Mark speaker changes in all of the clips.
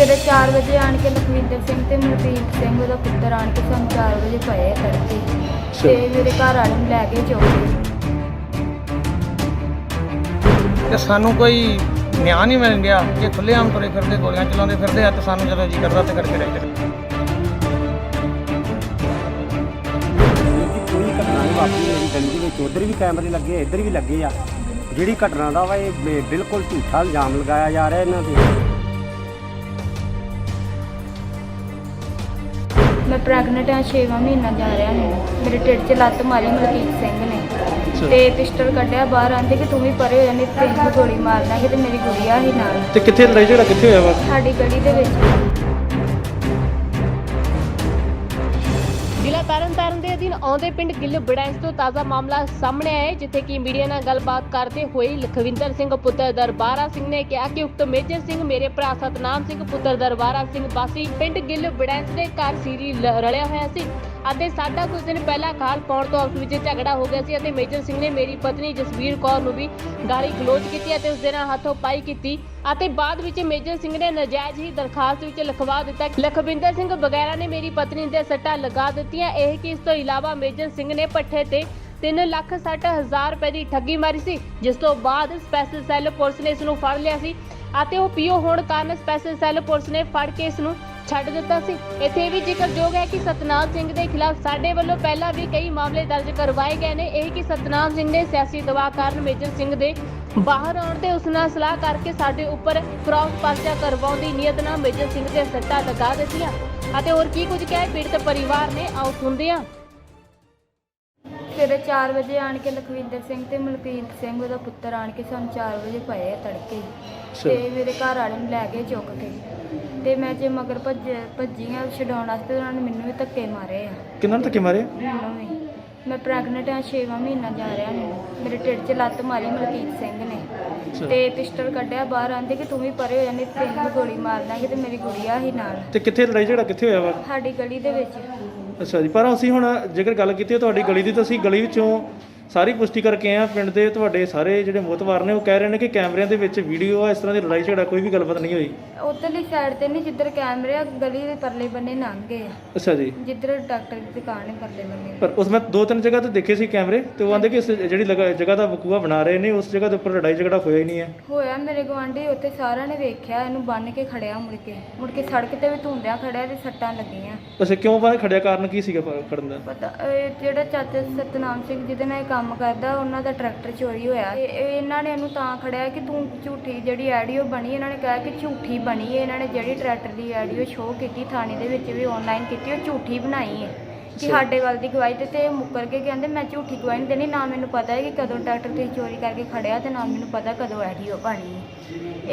Speaker 1: ਸਵੇਰੇ 4 ਵਜੇ ਆਣ ਕੇ ਲਖਵਿੰਦਰ ਸਿੰਘ ਤੇ ਮਨਪ੍ਰੀਤ ਸਿੰਘ ਉਹਦਾ ਪੁੱਤਰ ਆਣ ਕੇ ਸਾਨੂੰ 4 ਵਜੇ ਪਏ ਆ ਤੜਕੇ। ਤੇ ਮੇਰੇ ਘਰ ਵਾਲੇ ਨੂੰ ਲੈ ਕੇ ਚੁੱਕ
Speaker 2: ਤੇ ਸਾਨੂੰ ਕੋਈ ਨਿਆਂ ਨਹੀਂ ਮਿਲ ਗਿਆ ਕਿ ਖੁੱਲ੍ਹੇਆਮ ਤੁਰੇ ਫਿਰਦੇ ਗੋਲੀਆਂ ਚਲਾਉਂਦੇ ਫਿਰਦੇ ਆ ਤੇ ਸਾਨੂੰ ਜਦੋਂ ਜੀ ਕਰਦਾ ਤੇ ਕਰਕੇ ਰਹਿ ਜਾਂਦੇ।
Speaker 3: ਕਿ ਕੋਈ ਘਟਨਾ ਨਹੀਂ ਵਾਪਰੀ ਮੇਰੀ ਦੇ ਵਿੱਚ ਉਧਰ ਵੀ ਕੈਮਰੇ ਲੱਗੇ ਆ, ਇੱਧਰ ਵੀ ਲੱਗੇ ਆ ਜਿਹੜੀ ਘਟਨਾ ਦਾ ਵਾ ਇਹ ਬਿਲਕੁਲ ਝੂਠਾ ਇਲਜ਼ਾਮ ਲਗਾਇਆ ਜਾ ਰਿਹਾ ਇਹਨਾਂ ਤੇ।
Speaker 1: ਮੈਂ ਪ੍ਰੈਗਨੈਂਟ ਹਾਂ 6ਵਾਂ ਮਹੀਨਾ ਜਾ ਰਿਹਾ ਮੈਨੂੰ ਮੇਰੇ ਢਿੱਡ 'ਚ ਲੱਤ ਮਾਰੀ ਮਲਕੀਤ ਸਿੰਘ ਨੇ। ਤੇ ਪਿਸਟਲ ਕੱਢਿਆ ਬਾਹਰ ਆਂਦੇ ਕਿ ਤੂੰ ਵੀ ਪਰੇ ਹੋ ਜਾਣੀ ਤੈਨੂੰ ਗੋਲੀ ਮਾਰ ਦਾਂਗੇ ਤੇ ਮੇਰੀ ਗੁੜੀਆ ਹੀ ਨਾਲ।
Speaker 4: ਤੇ ਕਿੱਥੇ ਲੜਾਈ ਝਗੜਾ ਕਿੱਥੇ ਹੋਇਆ ਵਾ?
Speaker 1: ਸਾਡੀ ਗਲੀ ਦੇ ਵਿੱਚ।
Speaker 5: ਜ਼ਿਲ੍ਹਾ ਤਰਨਤਾਰਨ ਦੇ ਅਧੀਨ ਆਉਂਦੇ ਪਿੰਡ ਗਿੱਲ ਬੜੈਂਸ ਤੋਂ ਤਾਜ਼ਾ ਮਾਮਲਾ ਸਾਹਮਣੇ ਆਇਆ ਹੈ, ਜਿੱਥੇ ਕਿ ਮੀਡੀਆ ਨਾਲ ਗੱਲਬਾਤ ਕਰਦੇ ਹੋਏ ਲਖਵਿੰਦਰ ਸਿੰਘ ਪੁੱਤਰ ਦਰਬਾਰਾ ਸਿੰਘ ਨੇ ਕਿਹਾ ਕਿ ਉਕਤ ਮੇਜਰ ਸਿੰਘ ਮੇਰੇ ਭਰਾ ਸਤਨਾਮ ਸਿੰਘ ਪੁੱਤਰ ਦਰਬਾਰਾ ਸਿੰਘ ਵਾਸੀ ਪਿੰਡ ਗਿੱਲ ਬੜੈਂਸ ਦੇ ਘਰ ਸੀਰੀ ਲ- ਰਲਿਆ ਹੋਇਆ ਸੀ। ਅਤੇ ਸਾਡਾ ਕੁਝ ਦਿਨ ਪਹਿਲਾਂ ਖਾਲ ਪਾਉਣ ਤੋਂ ਆਪਸ ਵਿੱਚ ਝਗੜਾ ਹੋ ਗਿਆ ਸੀ ਅਤੇ ਮੇਜਰ ਸਿੰਘ ਨੇ ਮੇਰੀ ਪਤਨੀ ਜਸਵੀਰ ਕੌਰ ਨੂੰ ਵੀ ਗਾਲੀ ਗਲੋਚ ਕੀਤੀ ਅਤੇ ਉਸ ਦੇ ਨਾਲ ਹੱਥੋਂ ਪਾਈ ਕੀਤੀ ਅਤੇ ਬਾਅਦ ਵਿੱਚ ਮੇਜਰ ਸਿੰਘ ਨੇ ਨਜਾਇਜ਼ ਹੀ ਦਰਖਾਸਤ ਵਿੱਚ ਲਿਖਵਾ ਦਿੱਤਾ। ਲਖਵਿੰਦਰ ਸਿੰਘ ਵਗੈਰਾ ਨੇ ਮੇਰੀ ਪਤਨੀ ਦੇ ਸੱਟਾਂ ਲਗਾ ਦਿੱਤੀਆਂ। ਇਹ ਕਿ ਇਸ ਤੋਂ ਇਲਾਵਾ ਮੇਜਰ ਸਿੰਘ ਨੇ ਪੱਠੇ ਤੇ 3 ਲੱਖ ਸੱਠ ਹਜ਼ਾਰ ਰੁਪਏ ਦੀ ਠੱਗੀ ਮਾਰੀ ਸੀ, ਜਿਸ ਤੋਂ ਬਾਅਦ ਸਪੈਸ਼ਲ ਸੈੱਲ ਪੁਲਿਸ ਨੇ ਇਸ ਨੂੰ ਫੜ ਲਿਆ ਸੀ ਅਤੇ ਉਹ ਪੀਓ ਹੋਣ ਕਾਰਨ ਸਪੈਸ਼ਲ ਸੈੱਲ ਪੁਲਿਸ ਨੇ ਫੜ ਕੇ ਇਸ ਨੂੰ ਛੱਡ ਦਿੱਤਾ ਸੀ। ਇੱਥੇ ਵੀ ਜ਼ਿਕਰਯੋਗ ਹੈ ਕਿ ਸਤਨਾਮ ਸਿੰਘ ਦੇ ਖਿਲਾਫ ਸਾਡੇ ਵੱਲੋਂ ਪਹਿਲਾਂ ਵੀ ਕਈ ਮਾਮਲੇ ਦਰਜ ਕਰਵਾਏ ਗਏ ਨੇ। ਇਹ ਕਿ ਸਤਨਾਮ ਸਿੰਘ ਨੇ ਸਿਆਸੀ ਦਬਾਅ ਕਾਰਨ ਮੇਜਰ ਸਿੰਘ ਦੇ ਬਾਹਰ ਆਉਣ ਤੇ ਉਸ ਨਾਲ ਸਲਾਹ ਕਰਕੇ ਸਾਡੇ ਉੱਪਰ ਕ੍ਰਾਸ ਪਰਚਾ ਕਰਵਾਉਣ ਦੀ ਨੀਅਤ ਨਾਲ ਮੇਜਰ ਸਿੰਘ ਦੇ ਸੱਟਾਂ ਲਗਾ ਦਿੱਤੀਆਂ। ਅਤੇ ਹੋਰ ਕੀ ਕੁਝ ਕਿਹਾ ਪੀੜਤ ਪਰਿਵਾਰ ਨੇ, ਆਓ ਸੁਣਦੇ ਹਾਂ।
Speaker 1: ਸਵੇਰੇ 4 ਵਜੇ ਆਣ ਕੇ ਲਖਵਿੰਦਰ ਸਿੰਘ ਤੇ ਮਲਕੀਤ ਸਿੰਘ ਉਹਦਾ ਪੁੱਤਰ ਆਣ ਕੇ ਸਾਨੂੰ 4 ਵਜੇ ਪਏ ਆ ਤੜਕੇ। ਤੇ ਮੇਰੇ ਘਰ ਵਾਲੇ ਨੂੰ ਲੈ ਕੇ ਚੁੱਕ ਕੇ। ਤੇ ਮੈਂ ਜੇ ਮਗਰ ਭੱਜ ਭੱਜੀ ਆ ਛਡਾਉਣ ਵਾਸਤੇ ਉਹਨਾਂ ਨੇ ਮੈਨੂੰ ਵੀ ਧੱਕੇ ਮਾਰੇ ਆ।
Speaker 4: ਕਿੰਨਾਂ ਨੇ ਧੱਕੇ ਮਾਰੇ?
Speaker 1: ਮੈਨੂੰ ਵੀ। ਮੈਂ ਪ੍ਰੈਗਨੈਂਟ ਹਾਂ 6ਵਾਂ ਮਹੀਨਾ ਜਾ ਰਿਹਾ ਮੈਨੂੰ। ਮੇਰੇ ਢਿੱਡ 'ਚ ਲੱਤ ਮਾਰੀ ਮਲਕੀਤ ਸਿੰਘ ਨੇ। ਤੇ ਪਿਸਟਲ ਕੱਢਿਆ ਬਾਹਰ ਆਂਦੇ ਕਿ ਤੂੰ ਵੀ ਪਰੇ ਹੋ ਜਾਣੀ ਤੈਨੂੰ ਗੋਲੀ ਮਾਰ ਦਾਂਗੇ ਤੇ ਮੇਰੀ ਗੁੜੀਆ ਹੀ ਨਾਲ।
Speaker 4: ਤੇ ਕਿੱਥੇ ਲੜਾਈ ਝਗੜਾ ਕਿੱਥੇ ਹੋਇਆ ਵਾ?
Speaker 1: ਸਾਡੀ ਗਲੀ ਦੇ ਵਿੱਚ।
Speaker 4: ਅੱਛਾ ਜੀ ਪਰ ਅਸੀਂ ਹੁਣ ਜੇਕਰ ਗੱਲ ਕੀਤੀ ਹੈ ਤੁਹਾਡੀ ਗਲੀ ਦੀ ਤਾਂ ਅਸੀਂ ਗਲੀ ਵਿੱਚੋਂ ਸਾਰੀ ਪੁਸ਼ਟੀ ਕਰਕੇ ਆ ਪਿੰਡ ਦੇ ਤੁਹਾਡੇ ਸਾਰੇ ਜਿਹੜੇ ਮੋਤਵਾਰ ਨੇ ਉਹ ਕਹਿ ਰਹੇ ਨੇ ਕਿ ਕੈਮਰਿਆਂ ਦੇ ਵਿੱਚ ਵੀਡੀਓ ਆ ਇਸ ਤਰ੍ਹਾਂ ਦੀ ਲੜਾਈ ਝਗੜਾ ਕੋਈ ਵੀ ਗੱਲਬਾਤ ਨਹੀਂ ਹੋਈ।
Speaker 1: ਉਧਰਲੀ ਸਾਈਡ ਤੇ ਨਹੀਂ ਜਿੱਧਰ ਕੈਮਰੇ ਆ ਗਲੀ ਦੇ ਪਰਲੇ ਬੰਨੇ ਲੰਘ ਗਏ ਆ।
Speaker 4: ਅੱਛਾ ਜੀ।
Speaker 1: ਜਿੱਧਰ ਡਾਕਟਰ ਦੀ ਦੁਕਾਨ ਹੈ ਪਰਲੇ ਬੰਨੇ।
Speaker 4: ਪਰ ਉਸ ਮੈਂ ਦੋ ਤਿੰਨ ਜਗ੍ਹਾ ਤੇ ਦੇਖੇ ਸੀ ਕੈਮਰੇ ਤੇ ਉਹ ਆਂਦੇ ਕਿ ਇਸ ਜਿਹੜੀ ਲਗਾ- ਜਗ੍ਹਾ ਦਾ ਵਕੂਆ ਬਣਾ ਰਹੇ ਨੇ ਉਸ ਜਗ੍ਹਾ ਦੇ ਉੱਪਰ ਲੜਾਈ ਝਗੜਾ ਹੋਇਆ ਹੀ ਨਹੀਂ ਹੈ।
Speaker 1: ਹੋਇਆ ਮੇਰੇ ਗਵਾਂਢੀ ਉੱਥੇ ਸਾਰਿਆਂ ਨੇ ਵੇਖਿਆ ਇਹਨੂੰ ਬੰਨ ਕੇ ਖੜਿਆ ਮੁੜ ਕੇ। ਮੁੜ ਕੇ ਸੜਕ ਤੇ ਵੀ ਧੁੰਦਿਆ ਖੜਿਆ ਤੇ ਸੱਟਾਂ ਲੱਗੀਆਂ।
Speaker 4: ਅੱਛਾ ਕਿਉਂ ਬਾਹਰ ਖੜਿਆ ਕਾਰਨ ਕੀ ਸੀਗਾ ਖੜਨ ਦਾ?
Speaker 1: ਪਤਾ ਇਹ ਜਿਹੜਾ ਚਾਚਾ ਸਤਨਾਮ ਸਿੰਘ ਜਿਹਦੇ ਨਾਲ ਇਹ ਕੰਮ ਕਰਦਾ ਉਹਨਾਂ ਦਾ ਟਰੈਕਟਰ ਚੋਰੀ ਹੋਇਆ। ਇਹ- ਇਹ ਇਹਨਾਂ ਨੇ ਇਹਨੂੰ ਤਾਂ ਖੜਿਆ ਕਿ ਤੂੰ ਝੂਠੀ ਜਿਹੜੀ ਆਡੀਓ ਬਣੀ ਇਹਨਾਂ ਨੇ ਕਿਹਾ ਕਿ ਝੂਠੀ ਬਣੀ ਹੈ। ਇਹਨਾਂ ਨੇ ਜਿਹੜੀ ਟਰੈਕਟਰ ਦੀ ਆਡੀਓ ਸ਼ੋਅ ਕੀਤੀ ਥਾਣੇ ਦੇ ਵਿੱਚ ਵੀ ਆਨਲਾਈਨ ਕੀਤੀ ਉਹ ਝੂਠੀ ਬਣਾਈ ਹੈ। ਕਿ ਸਾਡੇ ਵੱਲ ਦੀ ਗਵਾਹੀ ਤੇ ਤੇ ਇਹ ਮੁੱਕਰ ਕੇ ਕਹਿੰਦੇ ਮੈਂ ਝੂਠੀ ਗਵਾਹੀ ਨਹੀਂ ਦੇਣੀ ਨਾ ਮੈਨੂੰ ਪਤਾ ਹੈ ਕਿ ਕਦੋਂ ਟਰੈਕਟਰ ਤੁਸੀਂ ਚੋਰੀ ਕਰਕੇ ਖੜਿਆ ਤੇ ਨਾ ਮੈਨੂੰ ਪਤਾ ਕਦੋਂ ਆਡੀਓ ਬਣੀ ਹੈ।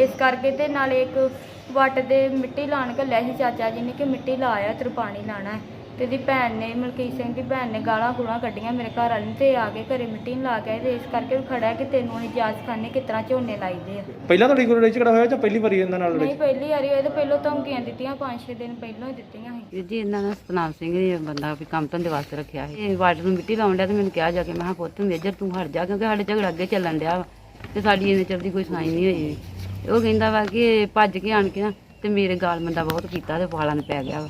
Speaker 1: ਇਸ ਕਰਕੇ ਤੇ ਨਾਲੇ ਇੱਕ ਵੱਟ ਦੇ ਮਿੱਟੀ ਲਾਣ ਘੱਲਿਆ ਸੀ ਚਾਚਾ ਜੀ ਨੇ ਕਿ ਮਿੱਟੀ ਲਾਇਆ ਤੇ ਪਾਣੀ ਲਾਣਾ ਹੈ। ਤੇ ਦੀ ਭੈਣ ਨੇ ਮਲਕੀਤ ਸਿੰਘ ਦੀ ਭੈਣ ਨੇ ਗਾਲਾਂ ਗੂਲਾਂ ਕੱਢੀਆਂ ਮੇਰੇ ਘਰ ਵਾਲੇ ਨੂੰ ਤੇ ਆ ਕੇ ਘਰੇ ਮਿੱਟੀ ਨੂੰ ਲਾ ਕੇ ਆਏ ਤੇ ਇਸ ਕਰਕੇ ਵੀ ਖੜਾ ਹੈ ਕਿ ਤੈਨੂੰ ਅਸੀਂ ਜਾਂਚ ਖਾਨੇ ਕਿਸ ਤਰ੍ਹਾਂ ਝੋਨੇ ਲਾਈਦੇ ਆ।
Speaker 4: ਪਹਿਲਾਂ ਤੁਹਾਡੀ ਕੋਈ ਲੜਾਈ ਝਗੜਾ ਹੋਇਆ ਜਾਂ ਪਹਿਲੀ ਵਾਰੀ ਇਹਨਾਂ ਨਾਲ ਲੜਾਈ?
Speaker 1: ਨਹੀਂ ਪਹਿਲੀ ਵਾਰੀ ਹੋਏ ਤੇ ਪਹਿਲਾਂ ਧਮਕੀਆਂ ਦਿੱਤੀਆਂ 5-6 ਦਿਨ ਪਹਿਲਾਂ ਹੀ ਦਿੱਤੀਆਂ ਸੀ।
Speaker 6: ਵੀਰ ਜੀ ਇਹਨਾਂ ਦਾ ਸਤਨਾਮ ਸਿੰਘ ਜੀ ਬੰਦਾ ਵੀ ਕੰਮ ਧੰਦੇ ਵਾਸਤੇ ਰੱਖਿਆ ਸੀ। ਇਹ ਵਾਰਡ ਨੂੰ ਮਿੱਟੀ ਲਾਉਣ ਡਿਆ ਤੇ ਮੈਨੂੰ ਕਿਹਾ ਜਾ ਕੇ ਮੈਂ ਕਿਹਾ ਪੁੱਤ ਮੇਜਰ ਤੂੰ ਹਟ ਜਾ ਕਿਉਂਕਿ ਸਾਡੇ ਝਗੜਾ ਅੱਗੇ ਚੱਲਣ ਡਿਆ ਵਾ ਤੇ ਸਾਡੀ ਇਹਨੇ ਚਿਰ ਦੀ ਕੋਈ ਸੁਣਾਈ ਨਹੀਂ ਹੋਈ। ਤੇ ਉਹ ਕਹਿੰਦਾ ਵਾ ਕਿ ਭੱਜ ਕੇ ਆਣ ਕੇ ਨਾ ਤੇ ਮੇਰੇ ਗਾਲ ਮੰਦਾ ਬਹੁਤ ਕੀਤਾ ਤੇ ਵਾਲਾਂ ਨੂੰ ਪੈ ਗਿਆ ਵਾ।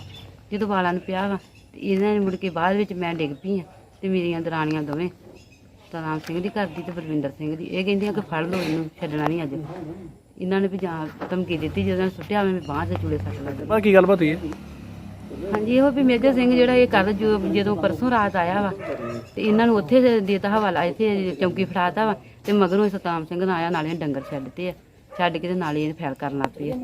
Speaker 6: ਜਦੋਂ ਵਾਲਾਂ ਨੂੰ ਪਿਆ ਵਾ ਇਹਨਾਂ ਨੇ ਮੁੜ ਕੇ ਬਾਅਦ ਵਿੱਚ ਮੈਂ ਡਿੱਗ ਪਈ ਆ ਤੇ ਮੇਰੀਆਂ ਦਰਾਣੀਆਂ ਦੋਵੇਂ ਸਤਨਾਮ ਸਿੰਘ ਦੀ ਘਰ ਦੀ ਤੇ ਬਲਵਿੰਦਰ ਸਿੰਘ ਦੀ। ਇਹ ਕਹਿੰਦੀਆਂ ਕਿ ਫੜ ਲਓ ਇਹਨੂੰ ਛੱਡਣਾ ਨਹੀਂ ਅੱਜ। ਇਹਨਾਂ ਨੇ ਵੀ ਜਾਂ ਧਮਕੀ ਦਿੱਤੀ ਜਦੋਂ ਸੁੱਟਿਆ ਮੈਂ ਬਾਂਹ ਦੇ ਚੂਲੇ ਸੱਟ ਲੱਗ
Speaker 4: ਬਾਕੀ ਕੀ ਗੱਲਬਾਤ ਹੋਈ ਹੈ?
Speaker 6: ਹਾਂਜੀ ਇਹੋ ਵੀ ਮੇਜਰ ਸਿੰਘ ਜਿਹੜਾ ਇਹ ਕੱਲ ਜਦੋਂ ਪਰਸੋਂ ਰਾਤ ਆਇਆ ਵਾ ਤੇ ਇਹਨਾਂ ਨੂੰ ਉੱਥੇ ਦੇ- ਦੇਤਾ ਹਵਾਲਾ ਇੱਥੇ ਚੌਂਕੀ ਫੜਾਤਾ ਵਾ ਤੇ ਮਗਰੋਂ ਸਤਾਮ ਸਿੰਘ ਨਾਲ ਆਇਆ ਨਾਲੇ ਡੰਗਰ ਛੱਡਤੇ ਆ। ਛੱਡ ਕੇ ਤੇ ਨਾਲੇ ਇਹ ਫੈਲ ਕਰਨ ਲੱਗ ਪਏ ਆ।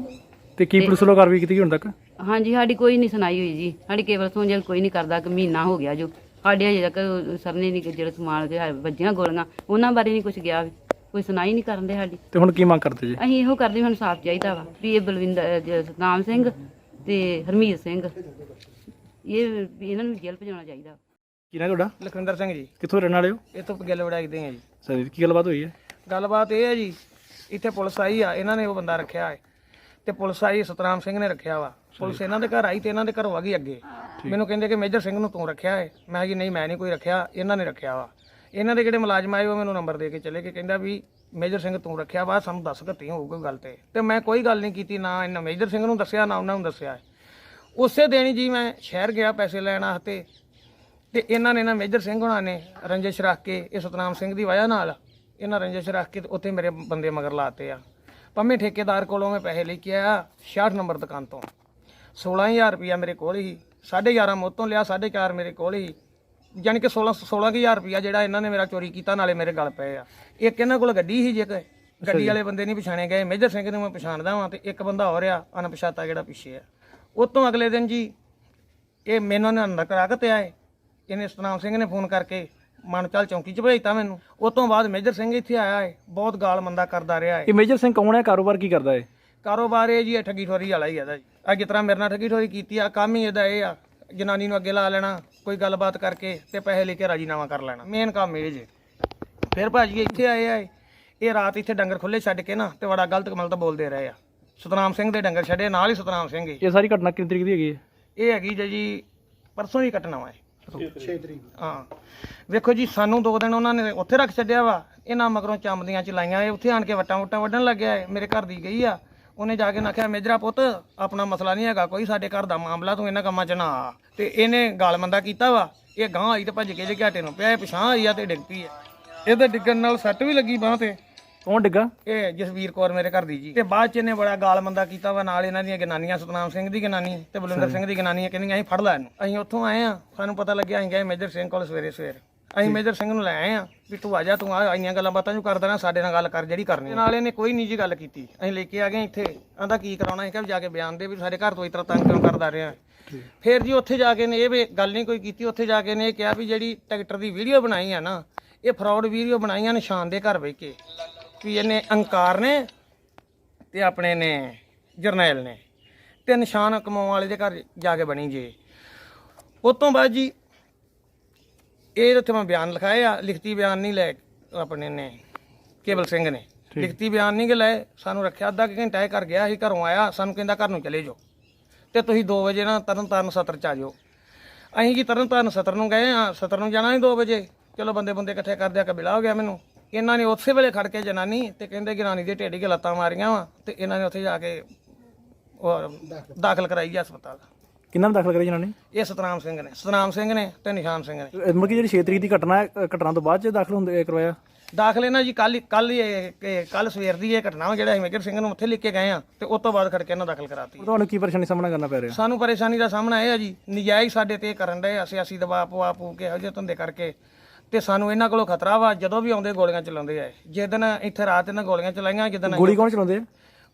Speaker 4: ਤੇ ਕੀ ਪੁਲਿਸ ਵੱਲੋਂ ਕਾਰਵਾਈ ਕੀਤੀ ਹੁਣ ਤੱਕ?
Speaker 6: ਹਾਂਜੀ ਸਾਡੀ ਕੋਈ ਨਹੀਂ ਸੁਣਾਈ ਹੋਈ ਜੀ। ਸਾਡੀ ਕੇਵਲ ਸੋਂਜਲ ਕੋਈ ਨਹੀਂ ਕਰਦਾ ਕਿ ਮਹੀਨਾ ਹੋ ਗਿਆ ਜੋ। ਸਾਡੇ ਅਜੇ ਤੱਕ ਸਰ ਨੇ ਨਹੀਂ ਜਿਹੜਾ ਸਮਾਨ ਕੇ ਵੱਜੀਆਂ ਗੋਲੀਆਂ। ਉਹਨਾਂ ਬਾਰੇ ਨਹੀਂ ਕੁਝ ਗਿਆ ਕੋਈ ਸੁਣਾਈ ਨਹੀਂ ਕਰਨ ਦੇ ਸਾਡੀ।
Speaker 4: ਤੇ ਹੁਣ ਕੀ ਮੰਗ ਕਰਦੇ ਜੀ?
Speaker 6: ਅਸੀਂ ਇਹੋ ਕਰਦੇ ਹਾਂ ਸਾਫ਼ ਚਾਹੀਦਾ ਵਾ। ਵੀ ਇਹ ਬਲਵਿੰਦਰ ਸਤਨਾਮ ਸਿੰਘ ਤੇ ਹਰਮੀਤ ਸਿੰਘ। ਇਹ ਵੀ ਇਹਨਾਂ ਨੂੰ ਜੇਲ੍ਹ ਭਜਾਉਣਾ ਚਾਹੀਦਾ
Speaker 4: ਕੀ ਨਾ ਤੁਹਾਡਾ?
Speaker 2: ਲਖਵਿੰਦਰ ਸਿੰਘ ਜੀ।
Speaker 4: ਕਿੱਥੋਂ ਰਹਿਣ ਵਾਲੇ ਹੋ?
Speaker 2: ਇਹ ਤੋਂ ਗਿੱਲ ਵੜਾਈਦੇ ਆ ਜੀ।
Speaker 4: ਸਰ ਕੀ ਗੱਲਬਾਤ ਹੋਈ ਹੈ?
Speaker 2: ਗੱਲਬਾਤ ਇਹ ਹੈ ਜੀ ਇੱਥੇ ਪੁਲਿਸ ਆਈ ਆ ਇਹਨਾਂ ਨੇ ਉਹ ਬੰਦਾ ਰੱਖਿਆ ਹੈ। ਤੇ ਪੁਲਿਸ ਆਈ ਸਤਰਾਮ ਸਿੰਘ ਨੇ ਰੱਖਿਆ ਵਾ। ਪੁਲਿਸ ਇਹਨਾਂ ਦੇ ਘਰ ਆਈ ਤੇ ਇਹਨਾਂ ਦੇ ਘਰੋਂ ਆ ਗਈ ਅੱਗੇ ਮੈਨੂੰ ਕਹਿੰਦੇ ਕਿ ਮੇਜਰ ਸਿੰਘ ਨੂੰ ਤੂੰ ਰੱਖਿਆ ਹੈ ਮੈਂ ਜੀ ਨਹੀਂ ਮੈਂ ਨਹੀਂ ਕੋਈ ਰੱਖਿਆ। ਇਹਨਾਂ ਨੇ ਰੱਖਿਆ ਵਾ। ਇਹਨਾਂ ਦੇ ਜਿਹੜੇ ਮੁਲਾਜ਼ਮ ਆਏ ਉਹ ਮੈਨੂੰ ਨੰਬਰ ਦੇ ਕੇ ਚਲੇ ਗਏ। ਕਹਿੰਦਾ ਵੀ ਮੇਜਰ ਸਿੰਘ ਤੂੰ ਰੱਖਿਆ ਵਾ ਸਾਨੂੰ ਦੱਸ ਘੱਤੀ ਹੋਊ ਕੋਈ ਗੱਲ ਤੇ। ਤੇ ਮੈਂ ਕੋਈ ਗੱਲ ਨਹੀਂ ਕੀਤੀ ਨਾ ਇਹਨਾਂ ਮੇਜਰ ਸਿੰਘ ਨੂੰ ਦੱਸਿਆ ਨਾ ਉਹਨਾਂ ਨੂੰ ਦੱਸਿਆ ਉਸੇ ਦਿਨ ਜੀ ਮੈਂ ਸ਼ਹਿਰ ਗਿਆ ਪੈਸੇ ਲੈਣ ਵਾਸਤੇ ਤੇ ਇਹਨਾਂ ਨੇ ਨਾ ਮੇਜਰ ਸਿੰਘ ਹੁਣਾਂ ਨੇ ਰੰਜਿਸ਼ ਰੱਖ ਕੇ ਇਹ ਸਤਨਾਮ ਸਿੰਘ ਦੀ ਵਜ੍ਹਾ ਨਾਲ ਇਹਨਾਂ ਰੰਜਿਸ਼ ਰੱਖ ਕੇ ਉੱਥੇ ਮੇਰੇ ਬੰਦੇ ਮਗਰ ਲਾਤੇ ਆ। ਪੰਮੇ ਠੇਕੇਦਾਰ ਕੋਲੋਂ ਮੈਂ ਪੈਸੇ ਲੈ ਕੇ ਆਇਆ 66 ਨੰਬਰ ਦੁਕਾਨ ਤੋਂ। 16000 ਰੁਪਇਆ ਮੇਰੇ ਕੋਲ ਹੀ 11.5 ਮੁੱਤ ਲਿਆ 4.5 ਮੇਰੇ ਕੋਲ ਹੀ ਯਾਨੀ ਕਿ 16 16000 ਰੁਪਇਆ ਜਿਹੜਾ ਇਹਨਾਂ ਨੇ ਮੇਰਾ ਚੋਰੀ ਕੀਤਾ ਨਾਲੇ ਮੇਰੇ ਗਲ ਪਏ ਆ। ਇੱਕ ਇਹਨਾਂ ਕੋਲ ਗੱਡੀ ਸੀ ਜੇ ਗੱਡੀ ਵਾਲੇ ਬੰਦੇ ਨਹੀਂ ਪਛਾਣੇ ਗਏ ਮੇਜਰ ਸਿੰਘ ਨੂੰ ਮੈਂ ਪਛਾਣਦਾ ਵਾਂ ਤੇ ਇੱਕ ਬੰਦਾ ਹੋ ਰਿਹਾ ਅਣਪਛਾਤਾ ਜਿਹੜਾ ਪਿੱਛੇ ਆ। ਉਹ ਤੋਂ ਅਗਲੇ ਦਿਨ ਜੀ ਇਹ ਮੈਨੂੰ ਨੇ ਅੰਦਰ ਕਰਾ ਕੇ ਤੇ ਆਏ। ਇਹਨੇ ਸਤਨਾਮ ਸਿੰਘ ਨੇ ਫੋਨ ਕਰਕੇ ਮਨਚਲ ਚੌਂਕੀ ਚ ਭੇਜਤਾ ਮੈਨੂੰ। ਉਸ ਤੋਂ ਬਾਅਦ ਮੇਜਰ ਸਿੰਘ ਇੱਥੇ ਆਇਆ ਹੈ ਬਹੁਤ ਗਾਲ ਮੰਦਾ ਕਰਦਾ ਰਿਹਾ ਹੈ
Speaker 4: ਇਹ ਮੇਜਰ ਸਿੰਘ ਕੌਣ ਹੈ? ਕਾਰੋਬਾਰ ਕੀ ਕਰਦਾ ਹੈ
Speaker 2: ਕਾਰੋਬਾਰ ਇਹ ਜੀ ਇਹ ਠੱਗੀ ਠੋਰੀ ਵਾਲਾ ਹੀ ਇਹਦਾ ਜੀ। ਆ ਜਿਸ ਤਰ੍ਹਾਂ ਮੇਰੇ ਨਾਲ ਠੱਗੀ ਠੋਰੀ ਕੀਤੀ ਆ ਕੰਮ ਹੀ ਇਹਦਾ ਇਹ ਆ। ਜਨਾਨੀ ਨੂੰ ਅੱਗੇ ਲਾ ਲੈਣਾ ਕੋਈ ਗੱਲਬਾਤ ਕਰਕੇ ਤੇ ਪੈਸੇ ਲੈ ਕੇ ਰਾਜੀਨਾਮਾ ਕਰ ਲੈਣਾ। ਮੇਨ ਕੰਮ ਇਹ ਜੇ। ਫਿਰ ਭਾਜੀ ਇੱਥੇ ਆਏ ਆ ਇਹ ਰਾਤ ਇੱਥੇ ਡੰਗਰ ਖੁੱਲੇ ਛੱਡ ਕੇ ਨਾ ਤੇ ਬੜਾ ਗਲਤ ਮਲਤ ਬੋਲਦੇ ਰਹੇ ਆ। ਸਤਨਾਮ ਸਿੰਘ ਦੇ ਡੰਗਰ ਛੱਡੇ ਨਾਲ ਹੀ ਸਤਨਾਮ ਸਿੰਘ ਹੀ
Speaker 4: ਇਹ ਸਾਰੀ ਘਟਨਾ ਕਿੰਨੀ ਤਰੀਕ ਦੀ ਹੈਗੀ ਹੈ
Speaker 2: ਇਹ ਹੈਗੀ ਜੇ ਜੀ ਪਰਸੋਂ ਦੀ ਘਟਨਾ ਵਾ 6 ਤਰੀਕ। ਹਾਂ। ਵੇਖੋ ਜੀ ਸਾਨੂੰ ਦੋ ਦਿਨ ਉਹਨਾਂ ਨੇ ਉੱਥੇ ਰੱਖ ਛੱਡਿਆ ਵਾ। ਇਹਨਾਂ ਮਗਰੋਂ ਚੰਮਦੀਆਂ ਚ ਲਾਈਆਂ ਇਹ ਉੱਥੇ ਆਣ ਕੇ ਵਟਾਂ ਵਟਾਂ ਵੱਢਣ ਲੱਗਿਆ ਮੇਰੇ ਘਰ ਦੀ ਗਈ ਆ। ਉਹਨੇ ਜਾ ਕੇ ਨਾਖਿਆ ਮੇਜਰਾ ਪੁੱਤ ਆਪਣਾ ਮਸਲਾ ਨਹੀਂ ਹੈਗਾ ਕੋਈ ਸਾਡੇ ਘਰ ਦਾ ਮਾਮਲਾ ਤੂੰ ਇਹਨਾਂ ਕੰਮਾਂ ਚ ਨਾ ਆ। ਤੇ ਇਹਨੇ ਗਾਲਮੰਦਾ ਕੀਤਾ ਵਾ। ਇਹ ਗਾਂ ਆਈ ਤੇ ਭੱਜ ਕੇ ਜੇ ਘਾਟੇ ਨੂੰ ਪਿਆ ਇਹ ਪਛਾਂ ਆਈ ਆ ਤੇ ਡਿੱਗ ਪਈ ਆ। ਇਹਦੇ ਡਿੱਗਣ ਨਾਲ ਸੱਟ ਵੀ ਲੱਗੀ ਬਾਹ ਤੇ।
Speaker 4: ਕੌਣ ਡਿੱਗਾ?
Speaker 2: ਇਹ ਜਸਵੀਰ ਕੌਰ ਮੇਰੇ ਘਰ ਦੀ ਜੀ। ਤੇ ਬਾਅਦ ਚ ਇਹਨੇ ਬੜਾ ਗਾਲ ਮੰਦਾ ਕੀਤਾ ਵਾ ਨਾਲ ਇਹਨਾਂ ਦੀਆਂ ਜਨਾਨੀਆਂ ਸਤਨਾਮ ਸਿੰਘ ਦੀ ਜਨਾਨੀ ਤੇ ਬਲਵਿੰਦਰ ਸਿੰਘ ਦੀ ਜਨਾਨੀ ਕਹਿੰਦੀਆਂ ਅਸੀਂ ਫੜ ਲੈ ਇਹਨੂੰ। ਅਸੀਂ ਉੱਥੋਂ ਆਏ ਆ ਸਾਨੂੰ ਪਤਾ ਲੱਗਿਆ ਅਸੀਂ ਗਏ ਮੇਜਰ ਸਿੰਘ ਕੋਲ ਸਵੇਰੇ ਸਵੇਰੇ। ਅਸੀਂ ਮੇਜਰ ਸਿੰਘ ਨੂੰ ਲੈ ਆਏ ਆ ਵੀ ਤੂੰ ਆ ਜਾ ਤੂੰ ਆ ਆਈਆਂ ਗੱਲਾਂ ਬਾਤਾਂ ਨੂੰ ਕਰਦਾ ਨਾ ਸਾਡੇ ਨਾਲ ਗੱਲ ਕਰ ਜਿਹੜੀ ਕਰਨੀ। ਨਾਲ ਇਹਨੇ ਕੋਈ ਨਿੱਜੀ ਗੱਲ ਕੀਤੀ। ਅਸੀਂ ਲੈ ਕੇ ਆ ਗਏ ਇੱਥੇ ਆਂਦਾ ਕੀ ਕਰਾਉਣਾ ਹੈ ਕਿ ਜਾ ਕੇ ਬਿਆਨ ਦੇ ਵੀ ਸਾਡੇ ਘਰ ਤੋਂ ਇਸ ਤਰ੍ਹਾਂ ਤੰਗ ਕਿਉਂ ਕਰਦਾ ਰਿਹਾ। ਫਿਰ ਜੀ ਉੱਥੇ ਜਾ ਕੇ ਨੇ ਇਹ ਵੀ ਗੱਲ ਨਹੀਂ ਕੋਈ ਕੀਤੀ ਉੱਥੇ ਜਾ ਕੇ ਨੇ ਇਹ ਕਿਹਾ ਵੀ ਜਿਹੜੀ ਟਰੈਕਟਰ ਦੀ ਵੀਡੀਓ ਬਣਾਈ ਆ ਨਾ ਇਹ ਫਰਾਡ ਵੀਡੀਓ ਬਣਾਈਆਂ ਨਿਸ਼ਾਨ ਦੇ ਘਰ ਬਹਿ ਕੇ। ਵੀ ਇਹਨੇ ਅੰਕਾਰ ਨੇ ਤੇ ਆਪਣੇ ਨੇ ਜਰਨੈਲ ਨੇ। ਤੇ ਨਿਸ਼ਾਨ ਕਮਾਉਣ ਵਾਲੇ ਦੇ ਘਰ ਜਾ ਕੇ ਬਣੀ ਜੇ। ਉਸ ਤੋਂ ਬਾਅਦ ਜੀ ਇਹ ਉੱਥੇ ਮੈਂ ਬਿਆਨ ਲਿਖਾਏ ਆ ਲਿਖਤੀ ਬਿਆਨ ਨਹੀਂ ਲੈ ਆਪਣੇ ਨੇ ਕੇਵਲ ਸਿੰਘ ਨੇ। ਲਿਖਤੀ ਬਿਆਨ ਨਹੀਂ ਲਏ ਸਾਨੂੰ ਰੱਖਿਆ ਅੱਧਾ ਕੁ ਘੰਟਾ ਇਹ ਘਰ ਗਿਆ ਸੀ ਘਰੋਂ ਆਇਆ ਸਾਨੂੰ ਕਹਿੰਦਾ ਘਰ ਨੂੰ ਚਲੇ ਜਾਓ। ਤੇ ਤੁਸੀਂ 2 ਵਜੇ ਨਾ ਤਰਨ ਤਾਰਨ ਸਤਰ ਚ ਆ ਜਾਓ। ਅਸੀਂ ਜੀ ਤਰਨ ਤਾਰਨ ਸਤਰ ਨੂੰ ਗਏ ਆ ਸਤਰ ਨੂੰ ਜਾਣਾ ਨਹੀਂ 2 ਵਜੇ। ਚਲੋ ਬੰਦੇ ਬੰਦੇ ਇਕੱਠੇ ਕਰਦੇ ਆ ਕਬਿਲਾ ਹੋ ਗਿਆ ਮੈਨੂੰ। ਇਹਨਾਂ ਨੇ ਉਸੇ ਵੇਲੇ ਖੜ ਕੇ ਜਨਾਨੀ ਤੇ ਕਹਿੰਦੇ ਜਨਾਨੀ ਦੇ ਢੇਡੀ ਕੇ ਲੱਤਾਂ ਮਾਰੀਆਂ ਵਾ ਤੇ ਇਹਨਾਂ ਨੇ ਉੱਥੇ ਜਾ ਕੇ ਉਹ ਦਾਖਲ ਕਰਾਈ ਜੀ ਹਸਪਤਾਲ।
Speaker 4: ਕਿੰਨਾ ਨੂੰ ਦਾਖਲ ਕਰਿਆ ਜਨਾਨੀ?
Speaker 2: ਇਹ ਸਤਨਾਮ ਸਿੰਘ ਨੇ ਸਤਨਾਮ ਸਿੰਘ ਨੇ ਤੇ ਨਿਸ਼ਾਨ ਸਿੰਘ ਨੇ।
Speaker 4: ਮਤਲਬ ਕਿ ਜਿਹੜੀ 6 ਤਰੀਕ ਦੀ ਘਟਨਾ ਹੈ ਅ, ਘਟਨਾ ਤੋਂ ਬਾਅਦ ਚ ਦਾਖਲ ਹੁੰਦੇ ਕਰਵਾਇਆ?
Speaker 2: ਦਾਖਲੇ ਨਾ ਜੀ ਕੱਲ ਕੱਲ ਕੱਲ ਸਵੇਰ ਦੀ ਇਹ ਘਟਨਾ ਵਾ ਜਿਹੜਾ ਅਸੀਂ ਮੇਜਰ ਸਿੰਘ ਨੂੰ ਉੱਥੇ ਲਿਖ ਕੇ ਗਏ ਆ ਤੇ ਉਸ ਤੋਂ ਬਾਅਦ ਖੜ ਕੇ ਇਹਨਾਂ ਦਾਖਲ ਕਰਾਤੀ
Speaker 4: ਤੁਹਾਨੂੰ ਕੀ ਪਰੇਸ਼ਾਨੀ ਸਾਹਮਣਾ ਕਰਨਾ ਪੈ ਰਿਹਾ?
Speaker 2: ਸਾਨੂੰ ਪਰੇਸ਼ਾਨੀ ਦਾ ਸਾਹਮਣਾ ਇਹ ਆ ਜੀ ਨਜਾਇਜ਼ ਸਾਡੇ ਤੇ ਇਹ ਕਰਨ ਡਏ ਆ ਸਿਆਸੀ ਦਬਾਅ ਪਵਾ ਪੂ ਕੇ ਇਹੋ ਜਿਹੇ ਧੰਦੇ ਕਰਕੇ ਤੇ ਸਾਨੂੰ ਇਹਨਾਂ ਕੋਲੋਂ ਖਤਰਾ ਵਾ ਜਦੋਂ ਵੀ ਆਉਂਦੇ ਗੋਲੀਆਂ ਚਲਾਉਂਦੇ ਆ ਇਹ। ਜਿਸ ਦਿਨ ਇੱਥੇ ਰਾਤ ਇਹਨਾਂ ਗੋਲੀਆਂ ਚਲਾਈਆਂ ਜਿੱਦਣ
Speaker 4: ਗੋਲੀ ਕੌਣ ਚਲਾਉਂਦੇ ਆ?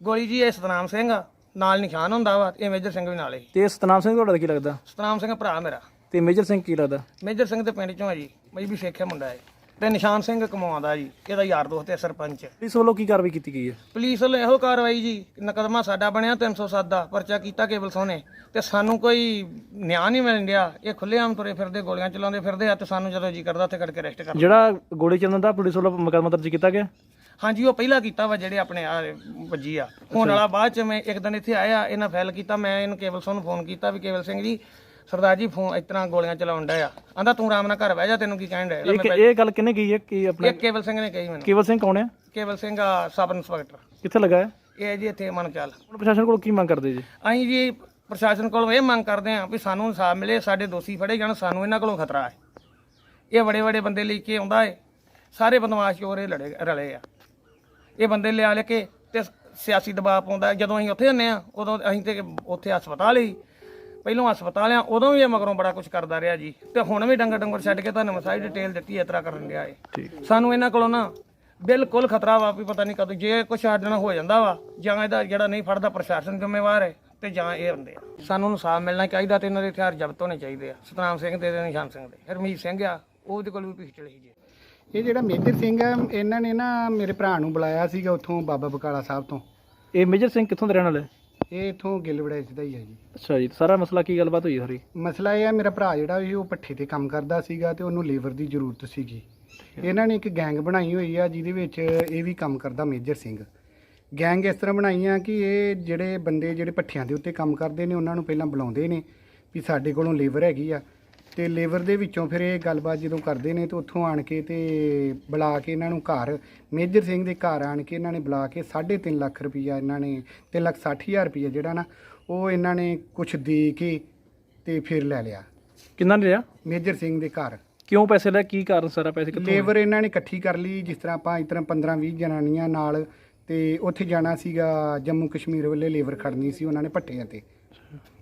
Speaker 2: ਗੋਲੀ ਜੀ ਇਹ ਸਤਨਾਮ ਸਿੰਘ ਆ, ਨਾਲ ਨਿਸ਼ਾਨ ਹੁੰਦਾ ਵਾ ਇਹ ਮੇਜਰ ਸਿੰਘ ਵੀ ਨਾਲ
Speaker 4: ਤੇ ਸਤਨਾਮ ਸਿੰਘ ਤੁਹਾਡਾ ਕੀ ਲੱਗਦਾ?
Speaker 2: ਸਤਨਾਮ ਸਿੰਘ ਭਰਾ ਮੇਰਾ।
Speaker 4: ਤੇ ਮੇਜਰ ਸਿੰਘ ਕੀ ਲੱਗਦਾ?
Speaker 2: ਮੇਜਰ ਸਿੰਘ ਦੇ ਪਿੰਡ ਚੋਂ ਆ ਜੀ ਮੈਂ ਵੀ ਸਿੱਖਿਆ ਮੁੰਡਾ ਹੈ ਤੇ ਨਿਸ਼ਾਨ ਸਿੰਘ ਕਮਾਉਂਦਾ ਜੀ ਇਹਦਾ ਯਾਰ ਦੋਸਤ ਹੈ ਸਰਪੰਚ।
Speaker 4: ਪੁਲਿਸ ਵੱਲੋਂ ਕੀ ਕਾਰਵਾਈ ਕੀਤੀ ਗਈ ਹੈ?
Speaker 2: ਪੁਲਿਸ ਵੱਲੋਂ ਇਹੋ ਕਾਰਵਾਈ ਜੀ ਨਕਦਮਾ ਸਾਡਾ ਬਣਿਆ 307 ਦਾ ਪਰਚਾ ਕੀਤਾ ਕੇਵਲ ਸੋਨੇ। ਤੇ ਸਾਨੂੰ ਕੋਈ ਨਿਆਂ ਨਹੀਂ ਮਿਲਣ ਡਿਆ ਇਹ ਖੁੱਲੇਆਮ ਤੁਰੇ ਫਿਰਦੇ ਗੋਲੀਆਂ ਚਲਾਉਂਦੇ ਫਿਰਦੇ ਆ ਤੇ ਸਾਨੂੰ ਜਦੋਂ ਜੀ ਕਰਦਾ ਉੱਥੇ ਖੜ ਕੇ ਅਰੈਸਟ ਕਰ
Speaker 4: ਜਿਹੜਾ ਗੋਲੀ ਚੱਲਣ ਦਾ ਪੁਲਿਸ ਵੱਲੋਂ ਮੁਕੱਦਮਾ ਦਰਜ ਕੀਤਾ ਗਿਆ?
Speaker 2: ਹਾਂਜੀ ਉਹ ਪਹਿਲਾਂ ਕੀਤਾ ਵਾ ਜਿਹੜੇ ਆਪਣੇ ਆ ਵੱਜੀ ਆ। ਹੁਣ ਵਾਲਾ ਬਾਅਦ ਚ ਮੈਂ ਇੱਕ ਦਿਨ ਇੱਥੇ ਆਇਆ ਇਹਨਾਂ ਫਾਈਲ ਕੀਤਾ ਮੈਂ ਇਹਨੂੰ ਕੇਵਲ ਸੋਨ ਨੂੰ ਫੋਨ ਕੀਤਾ ਵੀ ਕੇਵਲ ਸਿੰਘ ਜੀ ਸਰਦਾਰ ਜੀ ਫੋਨ ਇਸ ਤਰ੍ਹਾਂ ਗੋਲੀਆਂ ਚਲਾਉਣ ਡਿਆ ਆ। ਆਂਦਾ ਤੂੰ ਆਰਾਮ ਨਾਲ ਘਰ ਬਹਿ ਜਾ ਤੈਨੂੰ ਕੀ ਕਹਿਣ ਡਿਆ
Speaker 4: ਇਹ ਇਹ ਗੱਲ ਕਿਹਨੇ ਕਹੀ ਹੈ? ਕਿ ਆਪਣਾ
Speaker 2: ਇਹ ਕੇਵਲ ਸਿੰਘ ਨੇ ਕਹੀ ਮੈਨੂੰ।
Speaker 4: ਕੇਵਲ ਸਿੰਘ ਕੌਣ ਹੈ
Speaker 2: ਕੇਵਲ ਸਿੰਘ ਆ ਸਬ ਇੰਸਪੈਕਟਰ।
Speaker 4: ਕਿੱਥੇ ਲੱਗਾ ਹੈ
Speaker 2: ਇਹ ਜੀ ਇੱਥੇ ਮਨਚਾਲ।
Speaker 4: ਹੁਣ ਪ੍ਰਸ਼ਾਸਨ ਕੋਲ ਕੀ ਮੰਗ ਕਰਦੇ ਜੀ?
Speaker 2: ਅਸੀਂ ਜੀ ਪ੍ਰਸ਼ਾਸਨ ਕੋਲੋਂ ਇਹ ਮੰਗ ਕਰਦੇ ਹਾਂ ਵੀ ਸਾਨੂੰ ਇਨਸਾਫ ਮਿਲੇ ਸਾਡੇ ਦੋਸ਼ੀ ਫੜੇ ਜਾਣ ਸਾਨੂੰ ਇਹਨਾਂ ਕੋਲੋਂ ਖਤਰਾ ਹੈ। ਇਹ ਬੜੇ ਬੜੇ ਬੰਦੇ ਲੈ ਕੇ ਆਉਂਦਾ ਹੈ ਸਾਰੇ ਬਦਮਾਸ਼ ਚੋਰ ਲੜੇ ਰਲੇ ਆ। ਇਹ ਬੰਦੇ ਲਿਆ ਲੈ ਕੇ ਤੇ ਸਿਆਸੀ ਦਬਾਅ ਪਾਉਂਦਾ। ਜਦੋਂ ਅਸੀਂ ਉੱਥੇ ਹੁੰਨੇ ਆ ਉਦੋਂ ਅਸੀਂ ਤੇ ਉੱਥੇ ਹਸਪਤਾਲ ਹੀ ਪਹਿਲੋਂ ਹਸਪਤਾਲ ਆ ਉਦੋਂ ਵੀ ਇਹ ਮਗਰੋਂ ਬੜਾ ਕੁਝ ਕਰਦਾ ਰਿਹਾ ਜੀ। ਤੇ ਹੁਣ ਵੀ ਡੰਗਰ ਡੰਗਰ ਛੱਡ ਕੇ ਤੁਹਾਨੂੰ ਮੈਂ ਸਾਰੀ ਡਿਟੇਲ ਦਿੱਤੀ ਇਸ ਤਰ੍ਹਾਂ ਕਰਨ ਗਿਆ ਏ ਸਾਨੂੰ ਇਹਨਾਂ ਕੋਲੋਂ ਨਾ ਬਿਲਕੁਲ ਖਤਰਾ ਵਾ ਵੀ ਪਤਾ ਨਹੀਂ ਕਦੋਂ ਜੇ ਕੁਝ ਨਾਲ ਹੋ ਜਾਂਦਾ ਵਾ ਜਾਂ ਇਹਦਾ ਜਿਹੜਾ ਨਹੀਂ ਫੜਦਾ ਪ੍ਰਸ਼ਾਸਨ ਜ਼ਿੰਮੇਵਾਰ ਹੈ ਤੇ ਜਾਂ ਇਹ ਹੁੰਦੇ ਆ। ਸਾਨੂੰ ਇਨਸਾਫ ਮਿਲਣਾ ਚਾਹੀਦਾ ਤੇ ਇਹਨਾਂ ਦੇ ਹਥਿਆਰ ਜ਼ਬਤ ਹੋਣੇ ਚਾਹੀਦੇ ਆ। ਸਤਨਾਮ ਸਿੰਘ ਦੇ ਤੇ ਨਿਸ਼ਾਨ ਸਿੰਘ ਦੇ ਹਰਮੀਤ ਸਿੰਘ ਆ ਉਹਦੇ ਕੋਲ ਵੀ ਪਿਸਟਲ ਸੀ ਜੀ
Speaker 7: ਇਹ ਜਿਹੜਾ ਮੇਜਰ ਸਿੰਘ ਹੈ ਇਹਨਾਂ ਨੇ ਨਾ ਮੇਰੇ ਭਰਾ ਨੂੰ ਬੁਲਾਇਆ ਸੀਗਾ ਉੱਥੋਂ ਬਾਬਾ ਬਕਾਲਾ ਸਾਹਿਬ ਤੋਂ।
Speaker 4: ਇਹ ਮੇਜਰ ਸਿੰਘ ਕਿੱਥੋਂ ਦੇ ਰਹਿਣ ਵਾਲੇ?
Speaker 7: ਇਹ ਇੱਥੋਂ ਗਿੱਲਵੜਾ ਦਾ ਹੀ ਹੈ ਜੀ।
Speaker 4: ਅੱਛਾ ਜੀ ਸਾਰਾ ਮਸਲਾ ਕੀ ਗੱਲਬਾਤ ਹੋਈ ਸਾਰੀ?
Speaker 7: ਮਸਲਾ ਇਹ ਹੈ ਮੇਰਾ ਭਰਾ ਜਿਹੜਾ ਸੀ ਉਹ ਪੱਠੇ ਤੇ ਕੰਮ ਕਰਦਾ ਸੀਗਾ ਤੇ ਉਹਨੂੰ ਲੇਬਰ ਦੀ ਜ਼ਰੂਰਤ ਸੀਗੀ। ਇਹਨਾਂ ਨੇ ਇੱਕ ਗੈਂਗ ਬਣਾਈ ਹੋਈ ਆ ਜਿਹਦੇ ਵਿੱਚ ਇਹ ਵੀ ਕੰਮ ਕਰਦਾ ਮੇਜਰ ਸਿੰਘ। ਗੈਂਗ ਇਸ ਤਰ੍ਹਾਂ ਬਣਾਈ ਆ ਕਿ ਇਹ ਜਿਹੜੇ ਬੰਦੇ ਜਿਹੜੇ ਪੱਠਿਆਂ ਦੇ ਉੱਤੇ ਕੰਮ ਕਰਦੇ ਨੇ ਉਹਨਾਂ ਨੂੰ ਪਹਿਲਾਂ ਬੁਲਾਉਂਦੇ ਨੇ ਵੀ ਸਾਡੇ ਕੋਲੋਂ ਲੇਬਰ ਹੈਗੀ ਆ। ਤੇ ਲੇਬਰ ਦੇ ਵਿੱਚੋਂ ਫਿਰ ਇਹ ਗੱਲਬਾਤ ਜਦੋਂ ਕਰਦੇ ਨੇ ਤੇ ਉੱਥੋਂ ਆਣ ਕੇ ਤੇ ਬੁਲਾ ਕੇ ਇਹਨਾਂ ਨੂੰ ਘਰ ਮੇਜਰ ਸਿੰਘ ਦੇ ਘਰ ਆਣ ਕੇ ਇਹਨਾਂ ਨੇ ਬੁਲਾ ਕੇ 3.5 ਲੱਖ ਰੁਪਈਆ ਇਹਨਾਂ ਨੇ 3 ਲੱਖ 60 ਹਜ਼ਾਰ ਰੁਪਈਆ ਜਿਹੜਾ ਨਾ ਉਹ ਇਹਨਾਂ ਨੇ ਕੁਝ ਦੇ ਕੇ ਤੇ ਫਿਰ ਲੈ ਲਿਆ।
Speaker 4: ਕਿੰਨਾ ਨੇ ਲਿਆ?
Speaker 7: ਮੇਜਰ ਸਿੰਘ ਦੇ ਘਰ।
Speaker 4: ਕਿਉਂ ਪੈਸੇ ਲਿਆ? ਕੀ ਕਾਰਨ ਸਾਰਾ ਪੈਸੇ ਕਿੱਥੋਂ
Speaker 7: ਲੇਬਰ ਇਹਨਾਂ ਨੇ ਇਕੱਠੀ ਕਰ ਲਈ ਜਿਸ ਤਰ੍ਹਾਂ ਆਪਾਂ ਇਸ ਤਰ੍ਹਾਂ 15 20 ਜਨਾਨੀਆਂ ਨਾਲ ਤੇ ਉੱਥੇ ਜਾਣਾ ਸੀਗਾ ਜੰਮੂ ਕਸ਼ਮੀਰ ਵੱਲੇ ਲੇਬਰ ਖੜਨੀ ਸੀ ਉਹਨਾਂ ਨੇ ਭੱਠਿਆਂ ਤੇ।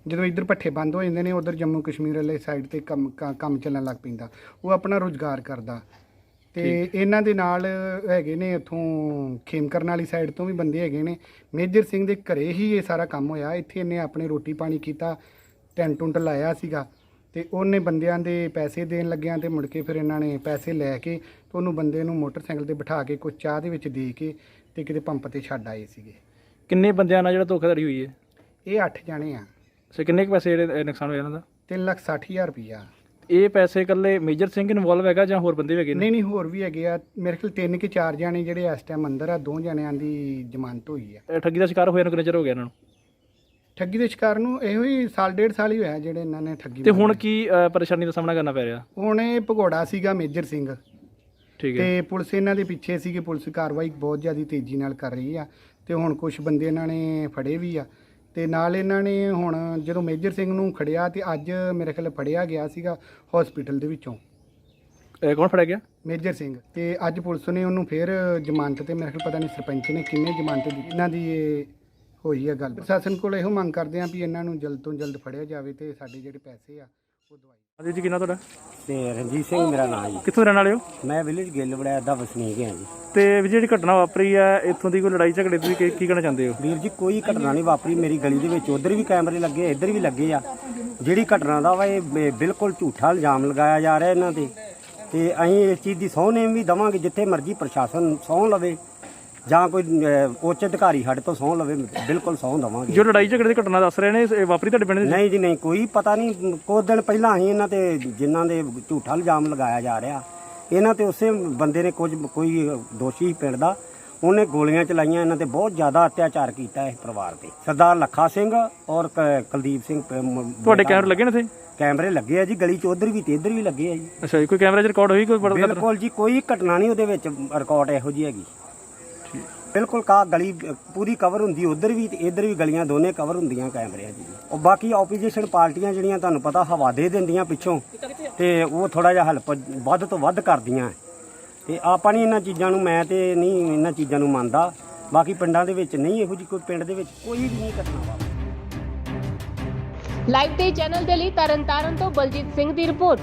Speaker 7: ਜਦੋਂ ਇੱਧਰ ਭੱਠੇ ਬੰਦ ਹੋ ਜਾਂਦੇ ਨੇ ਉਧਰ ਜੰਮੂ ਕਸ਼ਮੀਰ ਵਾਲੇ ਸਾਈਡ ਤੇ ਕੰਮ ਕ- ਕੰਮ ਚੱਲਣ ਲੱਗ ਪੈਂਦਾ। ਉਹ ਆਪਣਾ ਰੋਜ਼ਗਾਰ ਕਰਦਾ। ਤੇ ਇਹਨਾਂ ਦੇ ਨਾਲ ਹੈਗੇ ਨੇ ਉੱਥੋਂ ਖੇਮਕਰਨ ਵਾਲੀ ਸਾਈਡ ਤੋਂ ਵੀ ਬੰਦੇ ਹੈਗੇ ਨੇ। ਮੇਜਰ ਸਿੰਘ ਦੇ ਘਰੇ ਹੀ ਇਹ ਸਾਰਾ ਕੰਮ ਹੋਇਆ। ਇੱਥੇ ਇਹਨੇ ਆਪਣੇ ਰੋਟੀ ਪਾਣੀ ਕੀਤਾ ਟੈਂਟ ਟੁੰਟ ਲਾਇਆ ਸੀਗਾ। ਤੇ ਉਹਨੇ ਬੰਦਿਆਂ ਦੇ ਪੈਸੇ ਦੇਣ ਲੱਗਿਆਂ ਤੇ ਮੁੜ ਕੇ ਫਿਰ ਇਹਨਾਂ ਨੇ ਪੈਸੇ ਲੈ ਕੇ ਤੇ ਉਹਨੂੰ ਬੰਦੇ ਨੂੰ ਮੋਟਰਸਾਈਕਲ ਤੇ ਬਿਠਾ ਕੇ ਕੁਝ ਚਾਹ ਦੇ ਵਿੱਚ ਦੇ ਕੇ ਤੇ ਕਿਤੇ ਪੰਪ ਤੇ ਛੱਡ ਆਏ ਸੀਗੇ।
Speaker 4: ਕਿੰਨੇ ਬੰਦਿਆਂ ਨਾਲ ਜਿਹੜਾ ਧੋਖਾਧੜੀ ਹੋਈ ਹੈ?
Speaker 7: ਇਹ 8 ਜਾਣੇ ਆ।
Speaker 4: ਸੇ ਕਿੰਨੇ ਕੁ ਪੈਸੇ ਜਿਹੜੇ ਅਹ, ਨੁਕਸਾਨ ਹੋਇਆ ਇਹਨਾਂ ਦਾ?
Speaker 7: 3 ਲੱਖ 60 ਹਜ਼ਾਰ ਰੁਪਈਆ
Speaker 4: ਇਹ ਪੈਸੇ ਇਕੱਲੇ ਮੇਜਰ ਸਿੰਘ ਇਨਵੋਲਵ ਹੈਗਾ ਜਾਂ ਹੋਰ ਬੰਦੇ ਵੀ ਹੈਗੇ ਨੇ?
Speaker 7: ਨਹੀਂ ਨਹੀਂ ਹੋਰ ਵੀ ਹੈਗੇ ਆ। ਮੇਰੇ ਖਿਆਲ ਤਿੰਨ ਕਿ ਚਾਰ ਜਾਣੇ ਜਿਹੜੇ ਇਸ ਟਾਈਮ ਅੰਦਰ ਆ ਦੋ ਜਣਿਆਂ ਦੀ ਜ਼ਮਾਨਤ ਹੋਈ ਆ।
Speaker 4: ਠੱਗੀ ਦਾ ਸ਼ਿਕਾਰ ਹੋਇਆ ਨੂੰ ਕਿੰਨਾ ਚਿਰ ਹੋ ਗਿਆ ਇਹਨਾਂ ਨੂੰ?
Speaker 7: ਠੱਗੀ ਦੇ ਸ਼ਿਕਾਰ ਨੂੰ ਇਹੋ ਹੀ ਸਾਲ ਡੇਢ ਸਾਲ ਹੀ ਹੋਇਆ ਜਿਹੜੇ ਇਹਨਾਂ ਨੇ ਠੱਗੀ
Speaker 4: ਤੇ ਹੁਣ
Speaker 7: ਮਾਰੀ।
Speaker 4: ਕੀ ਅਹ, ਪਰੇਸ਼ਾਨੀ ਦਾ ਸਾਹਮਣਾ ਕਰਨਾ ਪੈ ਰਿਹਾ?
Speaker 7: ਹੁਣ ਇਹ ਭਗੌੜਾ ਸੀਗਾ ਮੇਜਰ ਸਿੰਘ।
Speaker 4: ਠੀਕ ਹੈ।
Speaker 7: ਤੇ ਪੁਲਿਸ ਇਹਨਾਂ ਦੇ ਪਿੱਛੇ ਸੀਗੀ। ਪੁਲਿਸ ਕਾਰਵਾਈ ਬਹੁਤ ਜ਼ਿਆਦਾ ਤੇਜ਼ੀ ਨਾਲ ਕਰ ਰਹੀ ਆ। ਤੇ ਹੁਣ ਕੁਝ ਬੰਦੇ ਇਹਨਾਂ ਨੇ ਫੜੇ ਵੀ ਆ। ਤੇ ਨਾਲ ਇਹਨਾਂ ਨੇ ਹੁਣ ਜਦੋਂ ਮੇਜਰ ਸਿੰਘ ਨੂੰ ਖੜਿਆ ਤੇ ਅੱਜ ਮੇਰੇ ਖਿਆਲ ਫੜਿਆ ਗਿਆ ਸੀਗਾ ਹਸਪੀਟਲ ਦੇ ਵਿੱਚੋਂ।
Speaker 4: ਇਹ ਕੌਣ ਫੜਿਆ ਗਿਆ?
Speaker 7: ਮੇਜਰ ਸਿੰਘ। ਤੇ ਅੱਜ ਪੁਲਿਸ ਨੇ ਉਹਨੂੰ ਫੇਰ ਜ਼ਮਾਨਤ ਤੇ ਮੇਰੇ ਖਿਆਲ ਪਤਾ ਨਹੀਂ ਸਰਪੰਚ ਨੇ ਕਿੰਨੇ ਜ਼ਮਾਨਤ ਦਿੱਤੀ। ਇਹਨਾਂ ਦੀ ਇਹ ਹੋਈ ਆ ਗੱਲ। ਪ੍ਰਸ਼ਾਸਨ ਕੋਲ ਇਹੋ ਮੰਗ ਕਰਦੇ ਆ ਵੀ ਇਹਨਾਂ ਨੂੰ ਜਲਦ ਤੋਂ ਜਲਦ ਫੜਿਆ ਜਾਵੇ ਤੇ ਸਾਡੇ ਜਿਹੜੇ ਪੈਸੇ ਆ ਉਹ ਦਵਾਈ
Speaker 4: ਹਾਂਜੀ ਜੀ ਕਿੰਨਾ ਤੁਹਾਡਾ?
Speaker 3: ਤੇ ਰਣਜੀਤ ਸਿੰਘ ਮੇਰਾ ਨਾਮ ਜੀ।
Speaker 4: ਕਿੱਥੋਂ ਰਹਿਣ ਵਾਲੇ ਹੋ?
Speaker 3: ਮੈਂ ਵਿਲੇਜ ਗਿੱਲ ਬੜਿਆ ਦਾ ਵਸਨੀਕ ਹਾਂ ਜੀ।
Speaker 4: ਤੇ ਵੀ ਜਿਹੜੀ ਘਟਨਾ ਵਾਪਰੀ ਹੈ ਇੱਥੋਂ ਦੀ ਕੋਈ ਲੜਾਈ ਝਗੜੇ ਦੀ ਕੀ ਕੀ ਕਹਿਣਾ ਚਾਹੁੰਦੇ ਹੋ?
Speaker 3: ਵੀਰ ਜੀ ਕੋਈ ਘਟਨਾ ਨਹੀਂ ਵਾਪਰੀ ਮੇਰੀ ਗਲੀ ਦੇ ਵਿੱਚ। ਉਧਰ ਵੀ ਕੈਮਰੇ ਲੱਗੇ ਇੱਧਰ ਵੀ ਲੱਗੇ ਆ। ਜਿਹੜੀ ਘਟਨਾ ਦਾ ਵਾ ਇਹ ਬ- ਬਿਲਕੁਲ ਝੂਠਾ ਇਲਜ਼ਾਮ ਲਗਾਇਆ ਜਾ ਰਿਹਾ ਇਹਨਾਂ ਤੇ। ਤੇ ਅਸੀਂ ਇਸ ਚੀਜ਼ ਦੀ ਸਹੁੰ ਨੇਮ ਵੀ ਦਵਾਂਗੇ ਜਿੱਥੇ ਮਰਜ਼ੀ ਪ੍ਰਸ਼ਾਸਨ ਸਹੁੰ ਲਵੇ। ਜਾਂ ਕੋਈ ਅਹ, ਉੱਚ ਅਧਿਕਾਰੀ ਸਾਡੇ ਤੋਂ ਸਹੁੰ ਲਵੇ ਬਿਲਕੁਲ ਸਹੁੰ ਦਵਾਂਗੇ।
Speaker 4: ਜੋ ਲੜਾਈ ਝਗੜੇ ਦੀ ਘਟਨਾ ਦੱਸ ਰਹੇ ਨੇ ਇਹ ਵਾਪਰੀ ਤੁਹਾਡੇ ਪਿੰਡ ਦੇ
Speaker 3: ਨਹੀਂ ਜੀ ਨਹੀਂ ਕੋਈ ਪਤਾ ਨਹੀਂ। ਕੁਝ ਦਿਨ ਪਹਿਲਾਂ ਹੀ ਇਹਨਾਂ ਤੇ ਜਿਨ੍ਹਾਂ ਦੇ ਝੂਠਾ ਇਲਜ਼ਾਮ ਲਗਾਇਆ ਜਾ ਰਿਹਾ ਇਹਨਾਂ ਤੇ ਉਸੇ ਬੰਦੇ ਨੇ ਕੁਝ ਕੋਈ ਦੋਸ਼ੀ ਪਿੰਡ ਦਾ ਉਹਨੇ ਗੋਲੀਆਂ ਚਲਾਈਆਂ ਇਹਨਾਂ ਤੇ ਬਹੁਤ ਜ਼ਿਆਦਾ ਅਤਿਆਚਾਰ ਕੀਤਾ ਇਸ ਪਰਿਵਾਰ ਤੇ। ਸਰਦਾਰ ਲੱਖਾ ਸਿੰਘ ਔਰ ਕ- ਕੁਲਦੀਪ ਸਿੰਘ ਪ- ਮ-
Speaker 4: ਤੁਹਾਡੇ ਕੈਮਰੇ ਲੱਗੇ ਨੇ ਇੱਥੇ?
Speaker 3: ਕੈਮਰੇ ਲੱਗੇ ਆ ਜੀ ਗਲੀ ਚ ਉਧਰ ਵੀ ਤੇ ਇੱਧਰ ਵੀ ਲੱਗੇ ਆ ਜੀ।
Speaker 4: ਅੱਛਾ ਜੀ ਕੋਈ ਕੈਮਰੇ 'ਚ ਰਿਕਾਰਡ ਹੋਈ ਕੋਈ ਬੜਾ
Speaker 3: ਬਿਲਕੁਲ ਜੀ ਕੋਈ ਘਟਨਾ ਨਹੀਂ ਉਹਦੇ ਵਿੱਚ ਰਿਕਾਰਡ ਇਹੋ ਜੀ ਹੈਗੀ। ਬਿਲਕੁਲ ਕਾ ਗਲੀ, ਪੂਰੀ ਕਵਰ ਹੁੰਦੀ, ਉਧਰ ਵੀ ਤੇ ਇੱਧਰ ਵੀ ਗਲੀਆਂ ਦੋਨੇ ਕਵਰ ਹੁੰਦੀਆਂ ਕੈਮਰਿਆਂ 'ਚ ਉਹ ਬਾਕੀ ਆਪੋਜੀਸ਼ਨ ਪਾਰਟੀਆਂ ਜਿਹੜੀਆਂ ਤੁਹਾਨੂੰ ਪਤਾ ਹਵਾ ਦੇ ਦਿੰਦੀਆਂ ਪਿੱਛੋਂ, ਤੇ ਉਹ ਥੋੜਾ ਜਿਹਾ ਹੈਲਪ ਵੱਧ ਤੋਂ ਵੱਧ ਕਰਦੀਆਂ ਤੇ ਆਪਾਂ ਨਹੀਂ ਇਹਨਾਂ ਚੀਜ਼ਾਂ ਨੂੰ, ਮੈਂ ਤੇ ਨਹੀਂ ਇਹਨਾਂ ਚੀਜ਼ਾਂ ਨੂੰ ਮੰਨਦਾ। ਬਾਕੀ ਪਿੰਡਾਂ ਦੇ ਵਿੱਚ ਨਹੀਂ, ਇਹੋ ਜਿਹੀ ਕੋਈ ਪਿੰਡ ਦੇ ਵਿੱਚ ਕੋਈ ਵੀ ਨਹੀਂ ਘਟਨਾ
Speaker 5: ਲਾਈਵ ਤੇ ਚੈਨਲ ਦੇ ਲਈ ਤਰਨਤਾਰਨ ਤੋਂ ਬਲਜੀਤ ਸਿੰਘ ਦੀ ਰਿਪੋਰਟ।